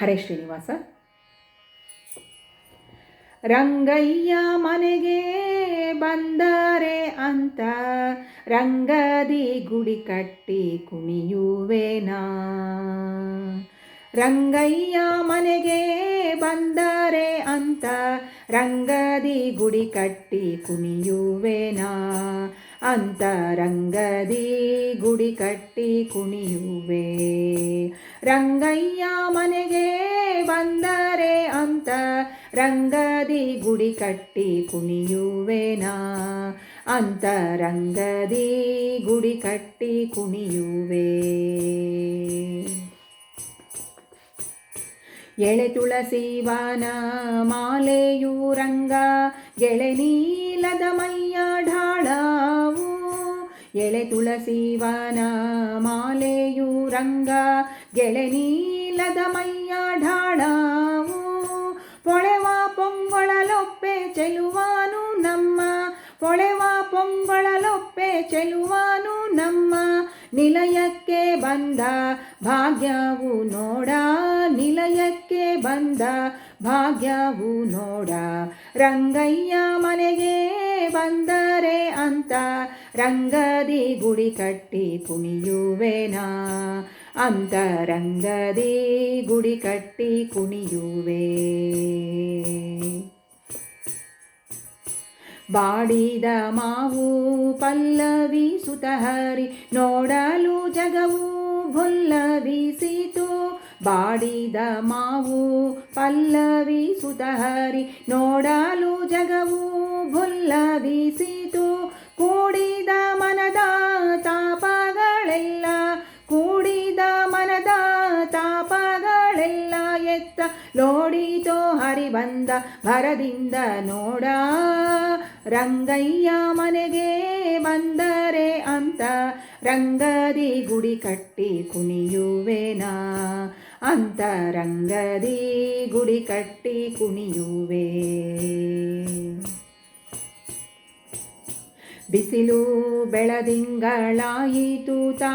ಹರೇ ಶ್ರೀನಿವಾಸ. ರಂಗಯ್ಯ ಮನೆಗೆ ಬಂದರೆ ಅಂತ ರಂಗದಿ ಗುಡಿ ಕಟ್ಟಿ ಕುಣಿಯುವೆನಾ? ರಂಗಯ್ಯ ಮನೆಗೆ ಬಂದರೆ ಅಂತ ರಂಗದಿ ಗುಡಿ ಕಟ್ಟಿ ಕುಣಿಯುವೆನಾ? ಅಂತ ರಂಗದಿ ಗುಡಿ ಕಟ್ಟಿ ಕುಣಿಯುವೆ. ರಂಗಯ್ಯ ಮನೆಗೆ ಬಂದರೆ ಅಂತ ರಂಗದಿ ಗುಡಿ ಕಟ್ಟಿ ಕುಣಿಯುವೆನಾ? ಅಂತ ರಂಗದಿ ಗುಡಿ ಕಟ್ಟಿ ಕುಣಿಯುವೆ. ಎಳೆ ತುಳಸಿವನ ಮಾಲೆಯು ರಂಗ ಗೆಳೆ ನೀಲದ ಮೈಯ ಢಾಳವು ಎಳೆ ತುಳಸಿವನ ಮಾಲೆಯು ರಂಗ ಗೆಳೆ ನೀಲದ ಮೈಯ ಢಾಳವು ಪೊಳೆವ ಪೊಂಗೊಳಲೊಪ್ಪೆ ಚೆಲುವಾನು ನಮ್ಮ ಪೊಳೆವ ಪೊಂಗೊಳಲೊಪ್ಪೆ ಚೆಲುವಾನು ನಮ್ಮ ನಿಲಯಕ್ಕೆ ಬಂದ ಭಾಗ್ಯವು ನೋಡ ನಿಲಯಕ್ಕೆ ಬಂದ ಭಾಗ್ಯವು ನೋಡ. ರಂಗಯ್ಯ ಮನೆಗೆ ಬಂದರೆ ಅಂತ ರಂಗದಿ ಗುಡಿ ಕಟ್ಟಿ ಕುಣಿಯುವೆನಾ. ಅಂತ ರಂಗದಿ ಗುಡಿ ಕಟ್ಟಿ ಕುಣಿಯುವೆ. ಬಾಡಿದ ಮಾವು ಪಲ್ಲವಿ ಸುತಹರಿ ನೋಡಲು ಜಗವು ಭುಲ್ಲವಿಸಿತು. ಬಾಡಿದ ಮಾವು ಪಲ್ಲವಿ ಸುತಹರಿ, ನೋಡಲು ಜಗವು ಭುಲ್ಲವಿಸಿತು. ಕೂಡಿದ ಮನದ ತಾಪಗಳೆಲ್ಲ, ಕೂಡಿದ ಮನದ ತಾಪಗಳೆಲ್ಲ ಎತ್ತ ನೋಡೀತೋ ಹರಿ ಬಂದ ಭರದಿಂದ ನೋಡ. ರಂಗಯ್ಯ ಮನೆಗೆ ಬಂದರೆ ಅಂತ ರಂಗದಿ ಗುಡಿ ಕಟ್ಟಿ ಕುಣಿಯುವೆನಾ. ಅಂತ ರಂಗದಿ ಗುಡಿ ಕಟ್ಟಿ ಕುಣಿಯುವೆ. ಬಿಸಿಲು ಬೆಳದಿಂಗಳಾಯಿತು ತಾ,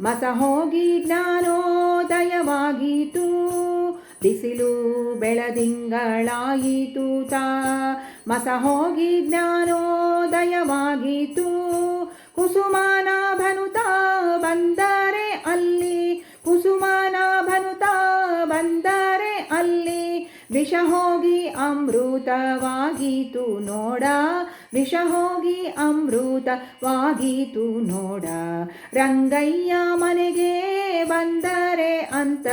ಮಸ ಹೋಗಿ ಜ್ಞಾನೋದಯವಾಗಿತು. ಬಿಸಿಲು ಬೆಳದಿಂಗಳಾಯಿತು ತಾ, ಮಸ ಹೋಗಿ ಜ್ಞಾನೋದಯವಾಗಿತು. ಕುಸುಮಾನ ವಿಷ ಹೋಗಿ ಅಮೃತವಾಗಿತು ನೋಡ ವಿಷ ಹೋಗಿ ಅಮೃತವಾಗಿತು ನೋಡ. ರಂಗಯ್ಯ ಮನೆಗೆ ಬಂದರೆ ಅಂತ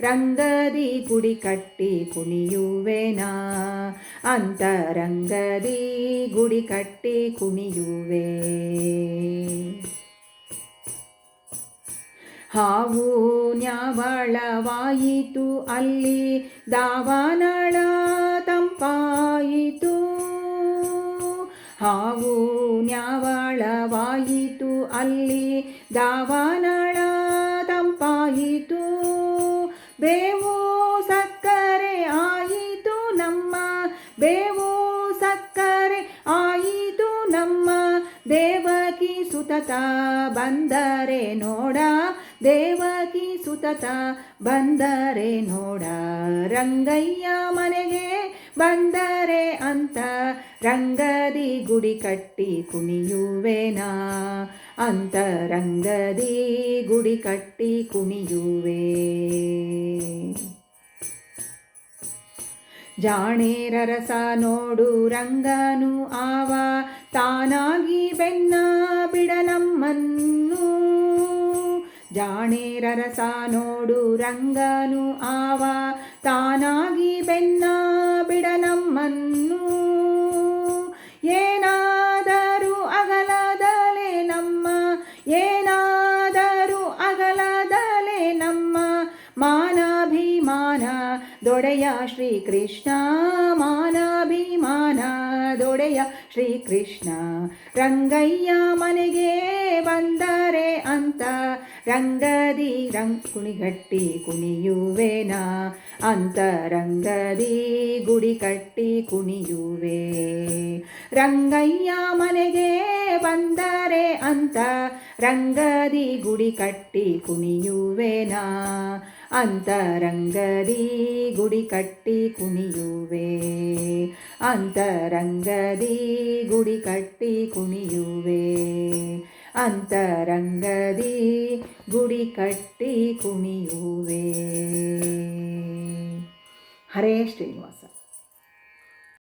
ರಂಗದಿ ಗುಡಿ ಕಟ್ಟಿ ಕುಣಿಯುವೆನಾ? ಅಂತ ರಂಗದಿ ಗುಡಿ ಕಟ್ಟಿ ಕುಣಿಯುವೆ. ಹಾವು ನ್ಯಾವಳವಾಯಿತು ಅಲ್ಲಿ ದಾವಾನಳ ತಂಪಾಯಿತು. ಹಾವು ನ್ಯಾವಳವಾಯಿತು ಅಲ್ಲಿ ದಾವಾನಳ ತಂಪಾಯಿತು. ಬೇವು ಸಕ್ಕರೆ ಆಯಿತು ನಮ್ಮ, ಬೇವು ಸಕ್ಕರೆ ಆಯಿತು ನಮ್ಮ. ದೇವಕಿ ಸುತತ ಬಂದರೆ ನೋಡ ದೇವಕಿ ಸುತತ ಬಂದರೆ ನೋಡ, ರಂಗಯ್ಯ ಮನೆಗೆ ಬಂದರೆ ಅಂತ, ರಂಗದಿ ಗುಡಿ ಕಟ್ಟಿ ಕುಣಿಯುವೆನಾ ಅಂತ, ರಂಗದಿ ಗುಡಿ ಕಟ್ಟಿ ಕುಣಿಯುವೆ. ಜಾಣೇರ ರಸ ನೋಡು, ರಂಗನು ಆವ, ತಾನಾಗಿ ಬೆನ್ನ ಬಿಡನಮ್ಮನ್ನು ಜಾಣೇರ ರಸ ನೋಡು, ರಂಗನು ಆವ, ತಾನಾಗಿ ಬೆನ್ನ ಬಿಡನಮ್ಮನ್ನು ಏನಾದರೂ ಅಗಲದಲೆ ನಮ್ಮ, ಏನಾದರೂ ಅಗಲದಲೆ ನಮ್ಮ ಮಾನಾಭಿಮಾನ, ದೊಡೆಯ ಶ್ರೀಕೃಷ್ಣ, ಮಾನಾಭಿಮಾನ, ದೊಡೆಯ ಶ್ರೀಕೃಷ್ಣ. ರಂಗಯ್ಯ ಮನೆಗೆ ಅಂತ ರಂಗದಿ ರಂಗ್ ಕುಣಿಗಟ್ಟಿ ಕುಣಿಯುವೆನ ಅಂತರಂಗದಿ ಗುಡಿ ಕಟ್ಟಿ ಕುಣಿಯುವೆ ರಂಗಯ್ಯ ಮನೆಗೆ ಬಂದರೆ ಅಂತ ರಂಗದಿ ಗುಡಿ ಕಟ್ಟಿ ಕುಣಿಯುವೆನ ಅಂತರಂಗದಿ ಗುಡಿ ಕಟ್ಟಿ ಕುಣಿಯುವೆ ಅಂತರಂಗದಿ ಗುಡಿ ಕಟ್ಟಿ ಕುಣಿಯುವೆ ಅಂತರಂಗದಿ ಗುಡಿ ಕಟ್ಟಿ ಕುಣಿಯುವೆ. ಹರೇ ಶ್ರೀನಿವಾಸ.